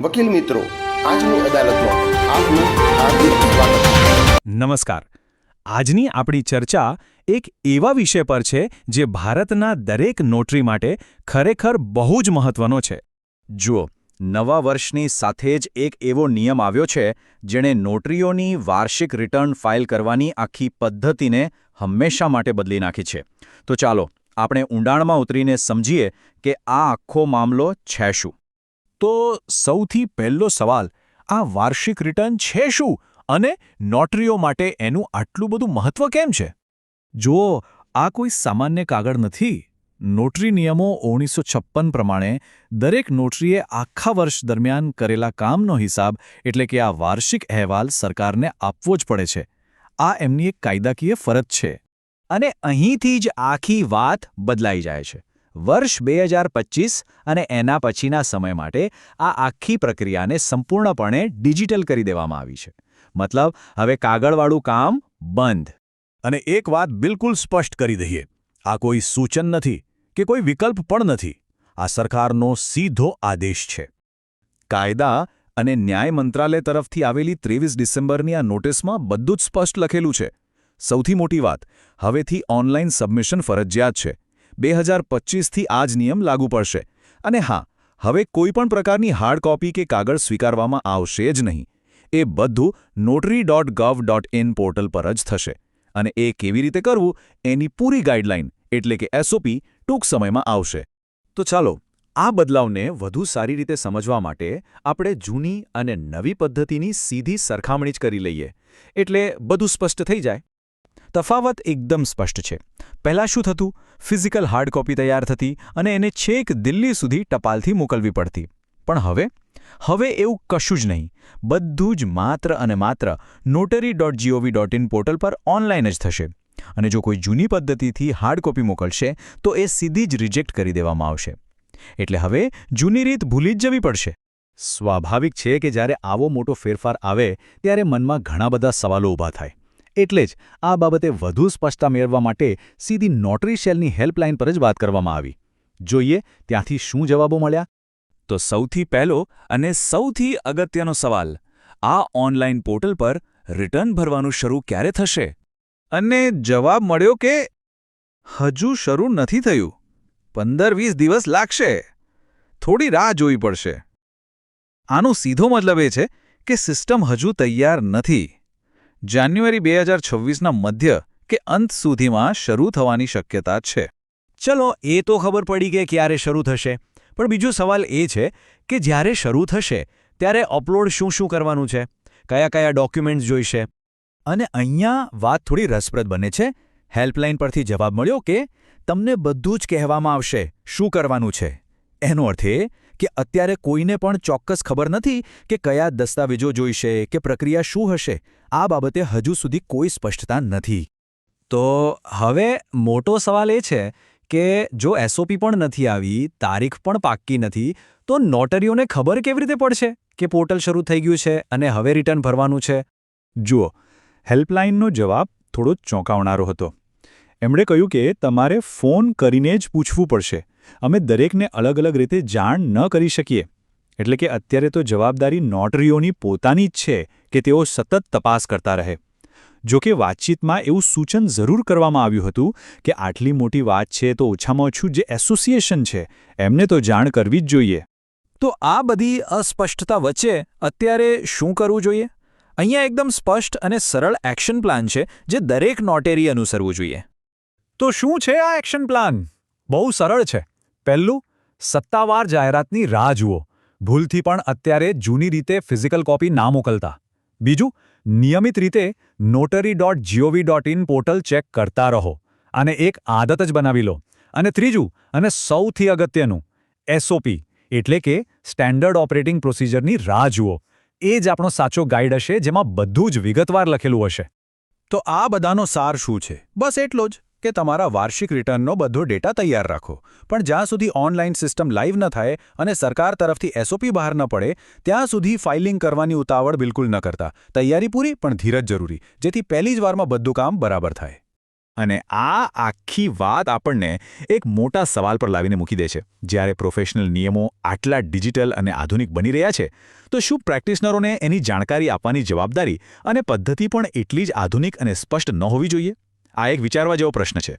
વકીલ મિત્રો, આજની અદાલતમાં આપનું હાર્દિક સ્વાગત નમસ્કાર. આજની આપણી ચર્ચા એક એવા વિષય પર છે જે ભારતના દરેક નોટરી માટે ખરેખર બહુ જ મહત્વનો છે. જુઓ, નવા વર્ષની સાથે જ એક એવો નિયમ આવ્યો છે, જેણે નોટરીઓની વાર્ષિક રિટર્ન ફાઇલ કરવાની આખી પદ્ધતિને હંમેશા માટે બદલી નાખી છે. તો ચાલો, આપણે ઊંડાણમાં ઉતરીને સમજીએ કે આ આખો મામલો છે શું. તો સૌથી પહેલો સવાલ, આ વાર્ષિક રિટર્ન છે શું? અને નોટરીઓ માટે એનું આટલું બધું મહત્વ કેમ છે? જુઓ, આ કોઈ સામાન્ય કાગળ નથી. નોટરી નિયમો ઓગણીસો છપ્પન પ્રમાણે દરેક નોટરીએ આખા વર્ષ દરમિયાન કરેલા કામનો હિસાબ, એટલે કે આ વાર્ષિક અહેવાલ સરકારને આપવો જ પડે છે. આ એમની એક કાયદાકીય ફરજ છે. અને અહીંથી જ આખી વાત બદલાઈ જાય છે. વર્ષ બે હજાર પચીસ અને એના પછીના સમય માટે આ આખી પ્રક્રિયાને સંપૂર્ણપણે ડિજિટલ કરી દેવામાં આવી છે. મતલબ, હવે કાગળવાળું કામ બંધ. અને એક વાત બિલકુલ સ્પષ્ટ કરી દઈએ. આ કોઈ સૂચન નથી કે કોઈ વિકલ્પ પણ નથી. આ સરકારનો સીધો આદેશ છે. કાયદા અને ન્યાય મંત્રાલય તરફથી આવેલી ત્રેવીસ ડિસેમ્બરની આ નોટિસમાં બધું જ સ્પષ્ટ લખેલું છે. સૌથી મોટી વાત, હવેથી ઓનલાઈન સબમિશન ફરજિયાત છે. બે હજાર પચીસથી આ જ નિયમ લાગુ પડશે. અને હા, હવે કોઈપણ પ્રકારની હાર્ડ કોપી કે કાગળ સ્વીકારવામાં આવશે જ નહીં. એ બધું notary dot gov dot in portal પર જ થશે. અને એ કેવી રીતે કરવું, એની પૂરી ગાઈડલાઈન, એટલે કે એસઓપી ટૂંક સમયમાં આવશે. તો ચાલો, આ બદલાવને વધુ સારી રીતે સમજવા માટે આપણે જૂની અને નવી પદ્ધતિની સીધી સરખામણી જ કરી લઈએ. એટલે બધું સ્પષ્ટ થઈ જાય. તફાવત એકદમ સ્પષ્ટ છે. પહેલાં શું થતું? ફિઝિકલ હાર્ડ કોપી તૈયાર થતી અને એને છેક દિલ્હી સુધી ટપાલથી મોકલવી પડતી. પણ હવે? હવે એવું કશું જ નહીં. બધું જ માત્ર અને માત્ર notary dot GOV dot in portal પર ઓનલાઈન જ થશે. અને જો કોઈ જૂની પદ્ધતિથી હાર્ડ કોપી મોકલશે, તો એ સીધી જ રિજેક્ટ કરી દેવામાં આવશે. એટલે હવે જૂની રીત ભૂલી જ જવી પડશે. સ્વાભાવિક છે કે જ્યારે આવો મોટો ફેરફાર આવે, ત્યારે મનમાં ઘણા બધા સવાલો ઊભા થાય. એટલે જ આ બાબતે વધુ સ્પષ્ટતા મેળવવા માટે સીધી નોટરી શેલની હેલ્પલાઇન પર જ વાત કરવામાં આવી. જોઈએ ત્યાંથી શું જવાબો મળ્યા? તો સૌથી પહેલો અને સૌથી અગત્યનો સવાલ, આ ઓનલાઈન પોર્ટલ પર રિટર્ન ભરવાનું શરૂ ક્યારે થશે? અને જવાબ મળ્યો કે હજુ શરૂ નથી થયું. પંદર વીસ દિવસ લાગશે. થોડી રાહ જોવી પડશે. આનો સીધો મતલબ એ છે કે સિસ્ટમ હજુ તૈયાર નથી. જાન્યુઆરી બે હજાર છવ્વીસના મધ્ય કે અંત સુધીમાં શરૂ થવાની શક્યતા છે. ચલો એ તો ખબર પડી કે ક્યારે શરૂ થશે. પણ બીજો સવાલ એ છે કે જ્યારે શરૂ થશે ત્યારે અપલોડ શું શું કરવાનું છે? કયા કયા ડોક્યુમેન્ટ્સ જોઈશે? અને અહીંયા વાત થોડી રસપ્રદ બને છે. હેલ્પલાઇન પરથી જવાબ મળ્યો કે તમને બધું જ કહેવામાં આવશે શું કરવાનું છે? એનો અર્થ એ કે અત્યારે કોઈને પણ ચોક્કસ ખબર નથી કે કયા દસ્તાવેજો જોઈશે, કે પ્રક્રિયા શું હશે. આ બાબતે હજુ સુધી કોઈ સ્પષ્ટતા નથી. તો હવે મોટો સવાલ એ છે કે જો એસઓપી પણ નથી આવી, તારીખ પણ પાક્કી નથી, તો નોટરીઓને ખબર કેવી રીતે પડશે કે પોર્ટલ શરૂ થઈ ગયું છે અને હવે રિટર્ન ભરવાનું છે? જુઓ, હેલ્પલાઇનનો જવાબ થોડો ચોંકાવનારો હતો. એમણે કહ્યું કે તમારે ફોન કરીને જ પૂછવું પડશે. અમે દરેકને અલગ અલગ રીતે જાણ ન કરી શકીએ. એટલે કે અત્યારે તો જવાબદારી નોટરીઓની પોતાની જ છે કે તેઓ સતત તપાસ કરતા રહે. જો કે વાતચીતમાં એવું સૂચન જરૂર કરવામાં આવ્યું હતું કે આટલી મોટી વાત છે તો ઓછામાં ઓછું જે એસોસિએશન છે, એમને તો જાણ કરવી જ જોઈએ. તો આ બધી અસ્પષ્ટતા વચ્ચે અત્યારે શું કરવું જોઈએ? અહીંયા એકદમ સ્પષ્ટ અને સરળ એક્શન પ્લાન છે જે દરેક નોટેરી અનુસરવું જોઈએ. તો શું છે આ એક્શન પ્લાન? બહુ સરળ છે. પહેલું, સત્તાવાર જાહેરાતની રાહ જુઓ. ભૂલથી પણ અત્યારે જૂની રીતે ફિઝિકલ કોપી ના મોકલતા. બીજું, નિયમિત રીતે notary dot G O V dot in portal check કરતા રહો અને એક આદત જ બનાવી લો. અને ત્રીજું, અને સૌથી અગત્યનું એસઓપી એટલે કે સ્ટેન્ડર્ડ ઓપરેટિંગ પ્રોસિજરની રાહ જુઓ. એ જ આપણો સાચો ગાઈડ હશે જેમાં બધું જ વિગતવાર લખેલું હશે. તો આ બધાનો સાર શું છે? બસ એટલો જ. કે તમારા વાર્ષિક રિટર્નનો બધો ડેટા તૈયાર રાખો. પણ જ્યાં સુધી ઓનલાઈન સિસ્ટમ લાઈવ ન થાય અને સરકાર તરફથી એસઓપી બહાર ન પડે, ત્યાં સુધી ફાઇલિંગ કરવાની ઉતાવળ બિલકુલ ન કરતા. તૈયારી પૂરી, પણ ધીરજ જરૂરી, જેથી પહેલી જ વારમાં બધું કામ બરાબર થાય. અને આ આખી વાત આપણને એક મોટા સવાલ પર લાવીને મૂકી દે છે. જ્યારે પ્રોફેશનલ નિયમો આટલા ડિજિટલ અને આધુનિક બની રહ્યા છે, તો શું પ્રેક્ટિશનરોને એની જાણકારી આપવાની જવાબદારી અને પદ્ધતિ પણ એટલી જ આધુનિક અને સ્પષ્ટ ન હોવી જોઈએ? આ એક વિચારવા જેવો પ્રશ્ન છે.